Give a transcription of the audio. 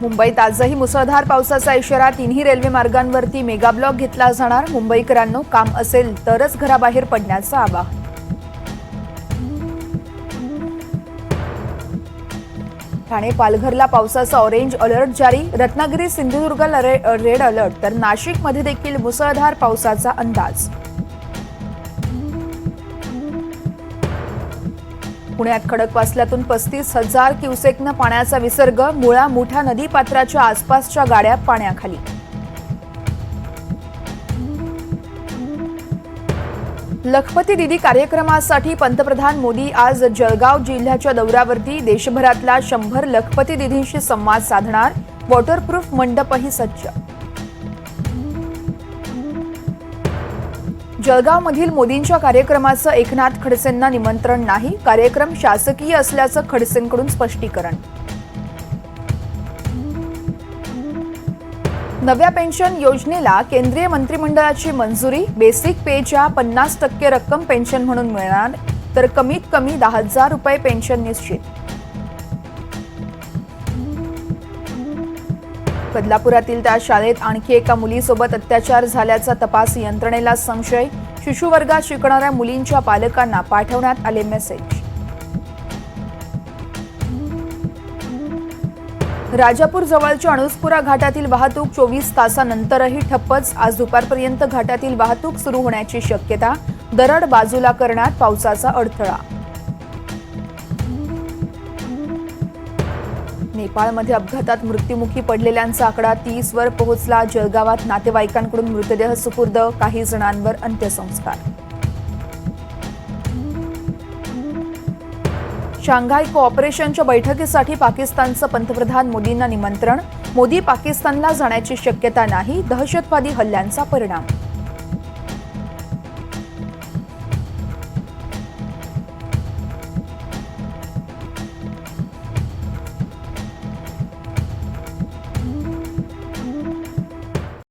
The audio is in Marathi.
मुंबईत आजही मुसळधार पावसाचा इशारा. तिन्ही रेल्वे मार्गांवरती मेगा ब्लॉक घेतला जाणार. मुंबईकरांनो काम असेल तरच घराबाहेर पडण्याचं आवाहन. ठाणे पालघरला पावसाचा ऑरेंज अलर्ट जारी. रत्नागिरी सिंधुदुर्गला रेड अलर्ट तर नाशिकमध्ये देखील मुसळधार पावसाचा अंदाज. पुण्यात खडकवासल्यातून पस्तीस हजार क्युसेकनं पाण्याचा विसर्ग मुळा मोठ्या नदीपात्राच्या आसपासच्या गाड्या पाण्याखाली. लखपती दिदी कार्यक्रमासाठी पंतप्रधान मोदी आज जळगाव जिल्ह्याच्या दौऱ्यावरती. देशभरातल्या शंभर लखपती दिदींशी संवाद साधणार वॉटरप्रूफ मंडपही सज्ज जळगावमधील मोदींच्या कार्यक्रमाचं एकनाथ खडसेंना निमंत्रण नाही कार्यक्रम शासकीय असल्याचं खडसेंकडून स्पष्टीकरण. नव्या पेन्शन योजनेला केंद्रीय मंत्रिमंडळाची मंजुरी बेसिक पेच्या पन्नास टक्के रक्कम पेन्शन म्हणून मिळणार तर कमीत कमी दहा हजार रुपये पेन्शन निश्चित. बदलापुरातील त्या शाळेत आणखी एका मुलीसोबत अत्याचार झाल्याचा तपास यंत्रणेला संशय. शिशुवर्गात शिकणाऱ्या मुलींच्या पालकांना पाठवण्यात आले मेसेज राजापूर जवळच्या अणुस्पुरा घाटातील वाहतूक चोवीस तासानंतरही ठप्पच. आज दुपारपर्यंत घाटातील वाहतूक सुरू होण्याची शक्यता. दरड बाजूला करण्यात पावसाचा अडथळा. नेपाळमध्ये अपघातात मृत्युमुखी पडलेल्यांचा आकडा तीस वर पोहोचला. जळगावात नातेवाईकांकडून मृतदेह सुपूर्द. काही जणांवर अंत्यसंस्कार. शांघाय कोऑपरेशनच्या बैठकीसाठी पाकिस्तानचं पंतप्रधान मोदींना निमंत्रण. मोदी पाकिस्तानला जाण्याची शक्यता नाही. दहशतवादी हल्ल्यांचा परिणाम.